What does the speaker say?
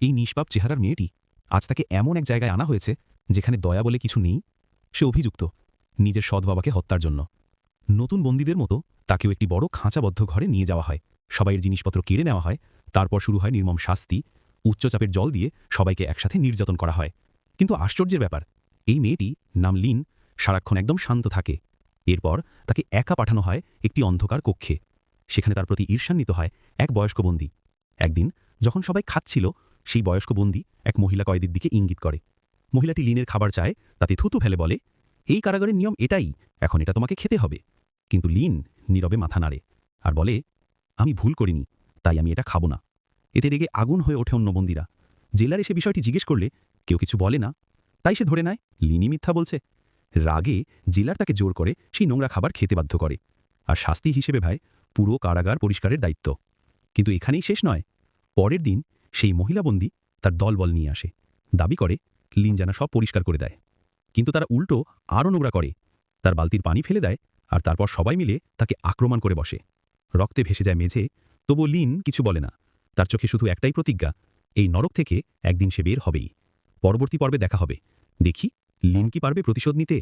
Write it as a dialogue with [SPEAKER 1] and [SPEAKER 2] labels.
[SPEAKER 1] এই নিষ্পাপ চেহারার মেয়েটি আজ তাকে এমন এক জায়গায় আনা হয়েছে যেখানে দয়া বলে কিছু নেই, সে অভিযুক্ত, নিজের সৎ বাবাকে হত্যার জন্য। নতুন বন্দীদের মতো তাকেও একটি বড় খাঁচাবদ্ধ ঘরে নিয়ে যাওয়া হয়। সবাইয়ের জিনিসপত্র কেড়ে নেওয়া হয়, তারপর শুরু হয় নির্মম শাস্তি, উচ্চচাপের জল দিয়ে সবাইকে একসাথে নির্যাতন করা হয়। কিন্তু আশ্চর্যের ব্যাপার, এই মেয়েটি নাম লিন, সারাক্ষণ একদম শান্ত থাকে। এরপর তাকে একা পাঠানো হয় একটি অন্ধকার কক্ষে। সেখানে তার প্রতি ঈর্ষান্বিত হয় এক বয়স্ক বন্দী। একদিন যখন সবাই খাচ্ছিল সেই বয়স্ক বন্দী এক মহিলা কয়েদির দিকে ইঙ্গিত করে। মহিলাটি লিনের খাবার চায়, তাতে থুতু ফেলে বলে, এই কারাগারের নিয়ম এটাই, এখন এটা তোমাকে খেতে হবে। কিন্তু লিন নীরবে মাথা নাড়ে আর বলে, আমি ভুল করিনি, তাই আমি এটা খাব না। এতে রেগে আগুন হয়ে ওঠে অন্য বন্দীরা। জেলার এসে বিষয়টি জিজ্ঞেস করলে কেউ কিছু বলে না। তাই সে ধরে নেয় লিনি মিথ্যা বলছে। রাগে জেলার তাকে জোর করে সেই নোংরা খাবার খেতে বাধ্য করে। আর শাস্তি হিসেবে ভাই পুরো কারাগার পরিষ্কারের দায়িত্ব। কিন্তু এখানেই শেষ নয়। পরের দিন সেই মহিলা বন্দী তার দলবল নিয়ে আসে, দাবি করে, লিন জানা সব পরিষ্কার করে দেয়। কিন্তু তারা উল্টো আরও নোংরা করে। তার বালতির পানি ফেলে দেয় আর তারপর সবাই মিলে তাকে আক্রমণ করে বসে। রক্তে ভেসে যায় মেঝে তবু লিন কিছু বলে না। তার চোখে শুধু একটাই প্রতিজ্ঞা, এই নরক থেকে একদিন সে বের হবেই। পরবর্তী পর্বে দেখা হবে। দেখি, লিন কি পারবে প্রতিশোধ নিতে?